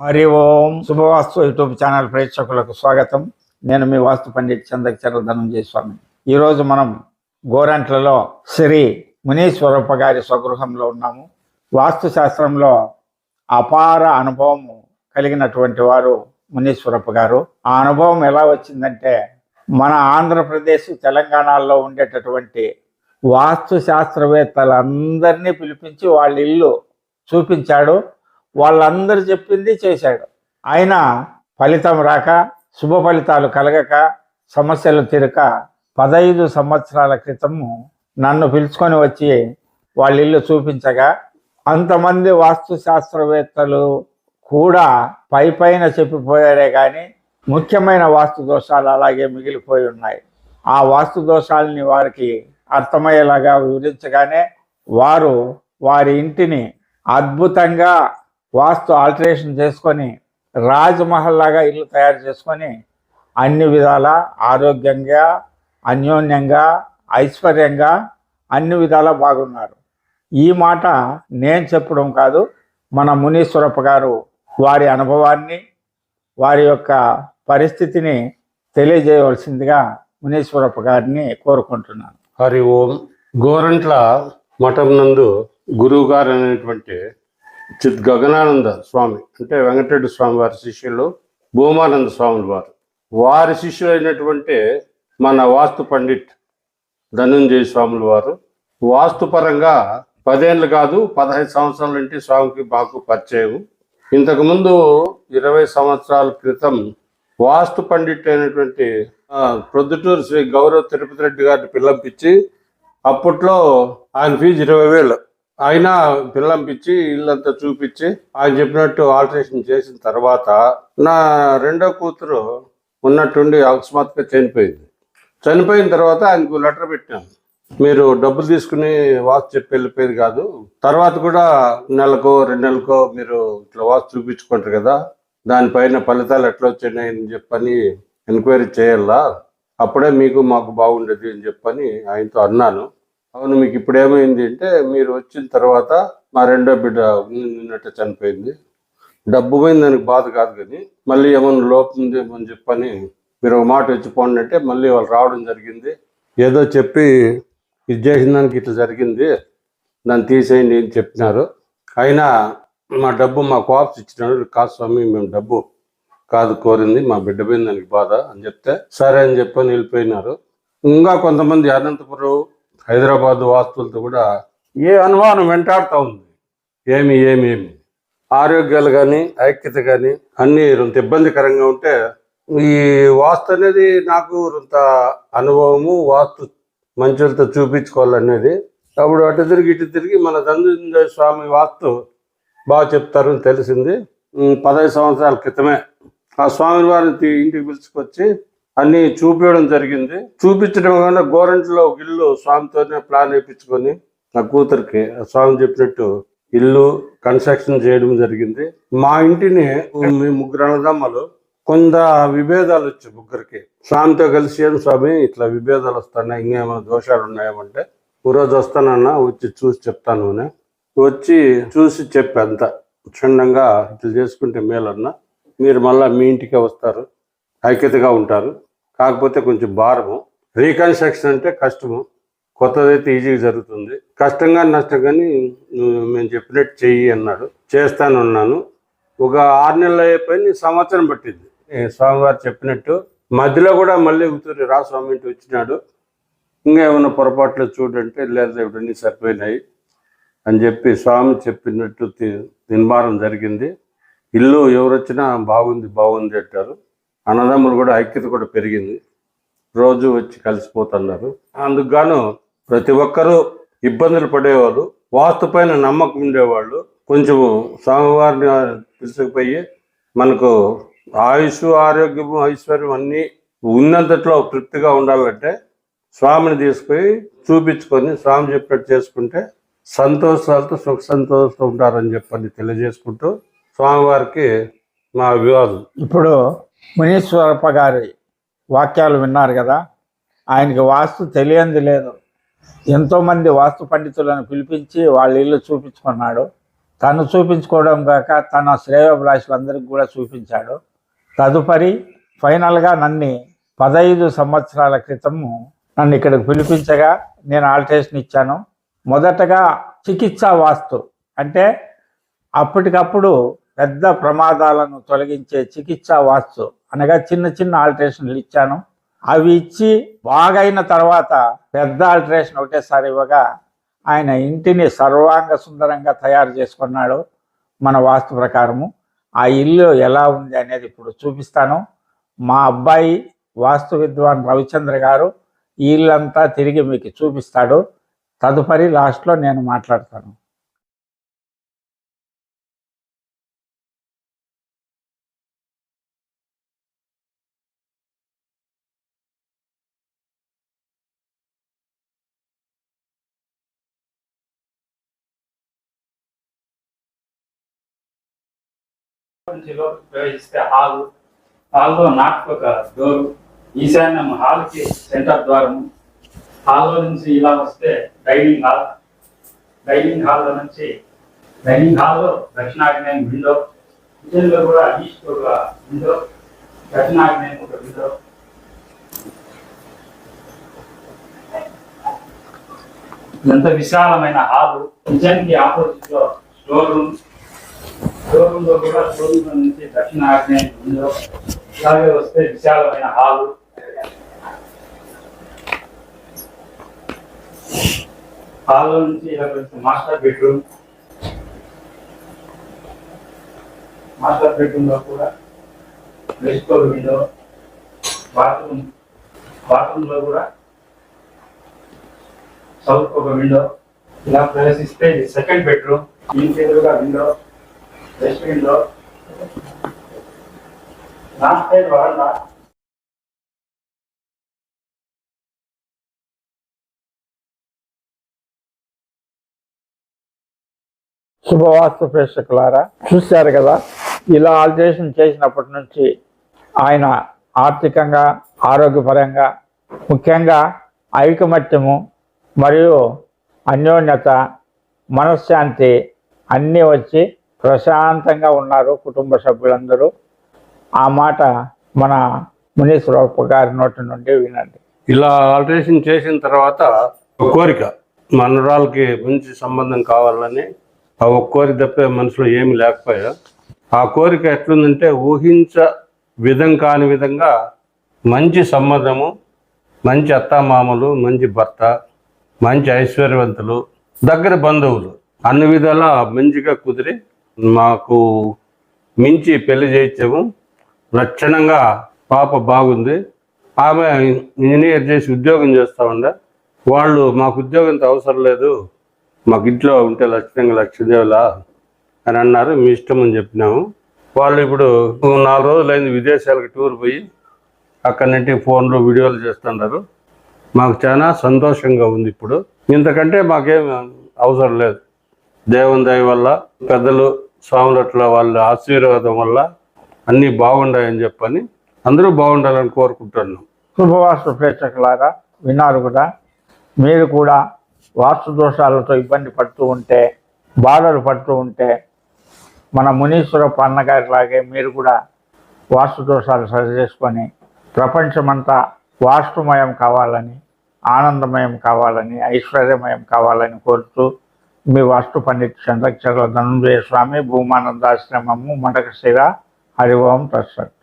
Hari Om శుభవాస్తు YouTube channel ప్రేక్షకులకు స్వాగతం. నేను మీ వాస్తు పండిట్ చంద్రచర ధనంజయ స్వామి ఈరోజు మనం గోరంట్లలో శ్రీ మునీశ్వరప్ప గారి స్వగృహంలో ఉన్నాము. వాస్తు శాస్త్రంలో అపార అనుభవం కలిగినటువంటి వారు మునీశ్వరప్ప గారు. ఆ అనుభవం ఎలా వచ్చిందంటే మన ఆంధ్రప్రదేశ్ తెలంగాణలో ఉండేటటువంటి వాస్తు శాస్త్రవేత్తలందరినీ పిలిపించి వాళ్ళ ఇల్లు చూపించాడు. వాళ్ళందరూ చెప్పింది చేశాడు. ఆయన ఫలితం రాక శుభ ఫలితాలు కలగక సమస్యలు తీరక పదహైదు సంవత్సరాల క్రితము నన్ను పిలుచుకొని వచ్చి వాళ్ళ ఇల్లు చూపించగా అంతమంది వాస్తు శాస్త్రవేత్తలు కూడా పై పైన చెప్పిపోయారే కానీ ముఖ్యమైన వాస్తు దోషాలు అలాగే మిగిలిపోయి ఉన్నాయి. ఆ వాస్తు దోషాలని వారికి అర్థమయ్యేలాగా వివరించగానే వారు వారి ఇంటిని అద్భుతంగా వాస్తు ఆల్టరేషన్ చేసుకొని రాజ్మహల్ లాగా ఇల్లు తయారు చేసుకొని అన్ని విధాల ఆరోగ్యంగా అన్యోన్యంగా ఐశ్వర్యంగా అన్ని విధాలా బాగున్నారు. ఈ మాట నేను చెప్పడం కాదు మన మునీశ్వరప్ప గారు వారి అనుభవాన్ని వారి యొక్క పరిస్థితిని తెలియజేయవలసిందిగా మునీశ్వరప్ప గారిని కోరుకుంటున్నాను. హరి ఓం. గోరంట్ల మఠం నందు గురువు గారు అనేటువంటి చిత్ గగనానంద స్వామి అంటే వెంకటరెడ్డి స్వామి వారి శిష్యులు భూమానంద స్వాముల వారు. వారి శిష్యులైనటువంటి మన వాస్తు పండిట్ ధనుంజయ స్వాముల వారు. వాస్తుపరంగా పదేళ్ళు కాదు పదహైదు సంవత్సరాల నుండి స్వామికి మాకు పరిచయం. ఇంతకుముందు ఇరవై సంవత్సరాల క్రితం వాస్తు పండిట్ అయినటువంటి ప్రొద్దుటూరు శ్రీ గౌరవ్ తిరుపతి రెడ్డి గారిని పిల్లంపించి అప్పట్లో ఆయన ఫీజు ఇరవై వేలు. ఆయన పిల్లంపించి ఇల్లంతా చూపించి ఆయన చెప్పినట్టు ఆల్టరేషన్ చేసిన తర్వాత నా రెండో కూతురు ఉన్నట్టుండి అకస్మాత్తుగా చనిపోయింది. చనిపోయిన తర్వాత ఆయనకు లెటర్ పెట్టాను. మీరు డబ్బులు తీసుకుని వాచ్ చెప్పి వెళ్ళిపోయేది కాదు. తర్వాత కూడా నెలకో రెండు నెలకో మీరు ఇట్లా వాచ్ చూపించుకుంటారు కదా దానిపైన ఫలితాలు ఎట్లా వచ్చినాయని చెప్పని ఎంక్వైరీ చేయాలా? అప్పుడే మీకు మాకు బాగుండేది అని చెప్పని ఆయనతో అన్నాను. అవును మీకు ఇప్పుడు ఏమైంది అంటే మీరు వచ్చిన తర్వాత మా రెండో బిడ్డ నిన్నట్టు చనిపోయింది. డబ్బు పోయింది దానికి బాధ కాదు కానీ మళ్ళీ ఏమన్నా లోపం ఉందేమో అని చెప్పని మీరు ఒక మాట వచ్చి పోండి అంటే మళ్ళీ వాళ్ళు రావడం జరిగింది. ఏదో చెప్పి ఇది చేసిన దానికి ఇట్లా జరిగింది. దాన్ని తీసేయండి అని చెప్పినారు. అయినా మా డబ్బు మా కోప్స్ ఇచ్చినాడు కాదు స్వామి మేము డబ్బు కాదు కోరింది. మా బిడ్డ పోయింది దానికి బాధ అని చెప్తే సరే అని చెప్పని వెళ్ళిపోయినారు. ఇంకా కొంతమంది అనంతపురం హైదరాబాద్ వాస్తులతో కూడా ఏ అనుమానం వెంటాడుతూ ఉంది. ఏమి ఏమి ఏమి. ఆరోగ్యాలు కానీ ఐక్యత కానీ అన్నీ కొంత ఇబ్బందికరంగా ఉంటే ఈ వాస్తు అనేది నాకు ఇంత అనుభవము వాస్తు మంచులతో చూపించుకోవాలనేది అప్పుడు అటు తిరిగి ఇటు తిరిగి మన దంజయ స్వామి వాస్తు బాగా చెప్తారని తెలిసింది. పదహైదు సంవత్సరాల క్రితమే. ఆ స్వామి వారిని ఇంటికి పిలుచుకొచ్చి అన్ని చూపించడం జరిగింది. చూపించడం వల్ల గోరంట్లో ఒక ఇల్లు స్వామితోనే ప్లాన్ వేయించుకొని నా కూతురికి ఆ స్వామి చెప్పినట్టు ఇల్లు కన్స్ట్రక్షన్ చేయడం జరిగింది. మా ఇంటిని మీ ముగ్గురు అన్నదమ్మలు కొంత విభేదాలు వచ్చాయి ముగ్గురికి. స్వామితో కలిసి ఏం స్వామి ఇట్లా విభేదాలు వస్తున్నాయి ఇంకేమైనా దోషాలు ఉన్నాయేమంటే ఓ రోజు వస్తానన్నా వచ్చి చూసి చెప్తాను అని వచ్చి చూసి చెప్పి అంత. క్షుణ్ణంగా ఇట్లా చేసుకుంటే మేలన్నా మీరు మళ్ళీ మీ ఇంటికే వస్తారు ఐక్యతగా ఉంటారు. కాకపోతే కొంచెం భారము. రీకన్స్ట్రక్షన్ అంటే కష్టము. కొత్తదైతే ఈజీగా జరుగుతుంది. కష్టంగా నష్టం కానీ నువ్వు మేము చెప్పినట్టు చెయ్యి అన్నాడు. చేస్తానున్నాను. ఒక ఆరు నెలలు అయిపోయింది సంవత్సరం పట్టింది. స్వామివారు చెప్పినట్టు మధ్యలో కూడా మళ్ళీ ఉత్తూరి రా స్వామి ఇంటి వచ్చినాడు. ఇంకా ఏమైనా పొరపాట్లు చూడంటే లేదా ఇవన్నీ సరిపోయినాయి అని చెప్పి స్వామి చెప్పినట్టు తి- నిర్మాణం జరిగింది. ఇల్లు ఎవరు వచ్చినా బాగుంది బాగుంది అంటారు. అన్నదమ్ములు కూడా ఐక్యత కూడా పెరిగింది. రోజు వచ్చి కలిసిపోతున్నారు. అందుకుగాను ప్రతి ఒక్కరూ ఇబ్బందులు పడేవాళ్ళు వాస్తు పైన నమ్మకం ఉండేవాళ్ళు. కొంచెము స్వామివారిని తీసుకుపోయి మనకు ఆయుష్ ఆరోగ్యము ఐశ్వర్యం అన్నీ ఉన్నంతట్లో తృప్తిగా ఉండాలంటే స్వామిని తీసుకుపోయి చూపించుకొని స్వామి చెప్పినట్టు చేసుకుంటే సంతోషాలతో సుఖ సంతోషంతో ఉంటారని చెప్పని తెలియజేసుకుంటూ స్వామివారికి మా అభివాదం ఇప్పుడు మునీశ్వరప్ప గారి వాక్యాలు విన్నారు కదా. ఆయనకి వాస్తు తెలియంది లేదు. ఎంతోమంది వాస్తు పండితులను పిలిపించి వాళ్ళ ఇల్లు చూపించుకున్నాడు. తను చూపించుకోవడం కాక తన శ్రేయోభిలాషులందరికీ కూడా చూపించాడు. తదుపరి ఫైనల్గా నన్ను పదహైదు సంవత్సరాల క్రితము నన్ను ఇక్కడికి పిలిపించగా నేను ఆల్టరేషన్ ఇచ్చాను. మొదటగా చికిత్సా వాస్తు అంటే అప్పటికప్పుడు పెద్ద ప్రమాదాలను తొలగించే చికిత్సా వాస్తు అనగా చిన్న చిన్న ఆల్టరేషన్లు ఇచ్చాను. అవి ఇచ్చి బాగైన తర్వాత పెద్ద ఆల్టరేషన్ ఒకటేసారి ఇవ్వగా ఆయన ఇంటిని సర్వాంగ సుందరంగా తయారు చేసుకున్నాడు మన వాస్తు ప్రకారము. ఆ ఇల్లు ఎలా ఉంది అనేది ఇప్పుడు చూపిస్తాను. మా అబ్బాయి వాస్తు విద్వాన్ రవిచంద్ర గారు ఈ ఇల్లంతా తిరిగి మీకు చూపిస్తాడు. తదుపరి లాస్ట్లో నేను మాట్లాడతాను. నుంచిలో ప్రవేశిస్తే హాల్. హాల్లో నాకు ఒక డోరు. ఈశాన్యం హాల్కి సెంటర్ ద్వారము హాల్లో నుంచి ఇలా వస్తే డైనింగ్ హాల్. డైనింగ్ హాల్లో నుంచి డైనింగ్ హాల్లో దక్షిణాగ్నేయం విండో. కిచెన్లో కూడా ఈస్ట్ ఒక విండో. దక్షిణాగ్నేయం ఒక విండో. ఎంత విశాలమైన హాలు. కిచెన్కి ఆపోజిట్లో స్టోర్ రూమ్. స్టోర్ కూడా స్టోర్ నుంచి దక్షిణ ఆగ్నేయం విండో వస్తే విశాలమైన హాలు. హాల్ నుంచి ఇలా కొంచెం మాస్టర్ బెడ్రూమ్. మాస్టర్ బెడ్రూమ్లో కూడా వెస్ట్ విండో బాత్రూమ్ బాత్రూమ్. లో కూడా సౌత్ ఒక విండో. ఇలా ప్రవేశిస్తే సెకండ్ బెడ్రూమ్. దీనికి ఎదురుగా window. West window last Shubhavastu ప్రేక్షకులారా చూశారు కదా ఇలా ఆల్టరేషన్ చేసినప్పటి నుంచి ఆయన ఆర్థికంగా ఆరోగ్యపరంగా ముఖ్యంగా ఐకమత్యము మరియు అన్యోన్యత మనశ్శాంతి అన్నీ వచ్చి ప్రశాంతంగా ఉన్నారు కుటుంబ సభ్యులందరూ. ఆ మాట మన మునీశ్వరప్ప గారి నోటి నుండి వినండి. ఇలా ఆల్టరేషన్ చేసిన తర్వాత ఒక కోరిక మనరాలకి మంచి సంబంధం కావాలని ఆ ఒక్క కోరిక తప్పే మనసులో ఏమి లేకపోయా? ఆ కోరిక ఎట్లుందంటే ఊహించ విధం కాని విధంగా మంచి సంబంధము మంచి అత్తామామలు మంచి భర్త మంచి ఐశ్వర్యవంతులు దగ్గర బంధువులు అన్ని విధాలా మంచిగా కుదిరి మాకు మించి పెళ్ళి చేయించాము లక్షణంగా పాప బాగుంది. ఆమె ఇంజనీర్ చేసి ఉద్యోగం చేస్తా ఉండే వాళ్ళు మాకు ఉద్యోగంతో అవసరం లేదు. మాకు ఇంట్లో ఉంటే లక్షణంగా లక్షదేవులా అని అన్నారు. మీ ఇష్టం అని చెప్పినాము. వాళ్ళు ఇప్పుడు నాలుగు రోజులైంది విదేశాలకు టూర్ పోయి అక్కడి నుండి ఫోన్లు వీడియోలు చేస్తున్నారు మాకు చాలా సంతోషంగా ఉంది ఇప్పుడు. ఇంతకంటే మాకేం అవసరం లేదు. దేవుని దయ వల్ల పెద్దలు స్వాములట్ల వాళ్ళ ఆశీర్వాదం వల్ల అన్నీ బాగుండాయని చెప్పని అందరూ బాగుండాలని కోరుకుంటున్నాం. శుభవాస్తు ప్రేక్షకులారా విన్నారు కూడా మీరు కూడా వాస్తు దోషాలతో ఇబ్బంది పడుతూ ఉంటే బాధలు పడుతూ ఉంటే మన మునీశ్వర అన్నగారి లాగే మీరు కూడా వాస్తు దోషాలు సరి చేసుకొని ప్రపంచమంతా వాస్తుమయం కావాలని ఆనందమయం కావాలని ఐశ్వర్యమయం కావాలని కోరుతూ మీ వాస్తు పండిత్ చంద్రచర్ల ధనుంజయ స్వామి భూమానందాశ్రమము మడకశిర హరి ఓం తత్సత్.